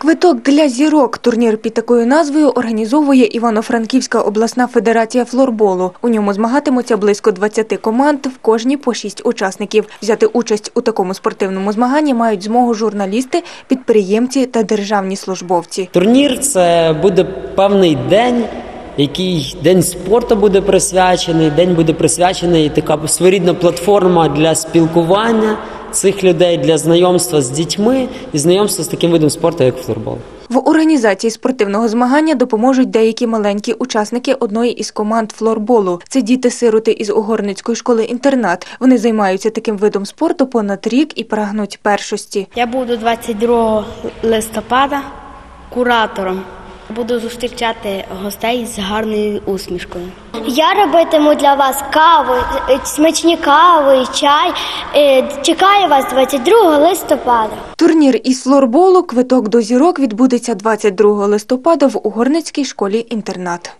Квиток для зірок. Турнір під такою назвою організовує Івано-Франківська обласна федерація флорболу. У ньому змагатимуться близько 20 команд, в кожній по 6 учасників. Взяти участь у такому спортивному змаганні мають змогу журналісти, підприємці та державні службовці. Турнір це буде певний день, який день спорту буде присвячений. День буде присвячений така своєрідна платформа для спілкування цих людей, для знайомства з дітьми і знайомства з таким видом спорту, як флорбол. В організації спортивного змагання допоможуть деякі маленькі учасники одної із команд флорболу. Це діти-сироти із Угорницької школи-інтернат. Вони займаються таким видом спорту понад рік і прагнуть першості. Я буду 22 листопада куратором. Буду зустрічати гостей з гарною усмішкою. Я робитиму для вас каву, е, смачні кави, чай. Е, Чекаю вас 22 листопада. Турнір із флорболу «Квиток до зірок» відбудеться 22 листопада в Угорницькій школі-інтернат.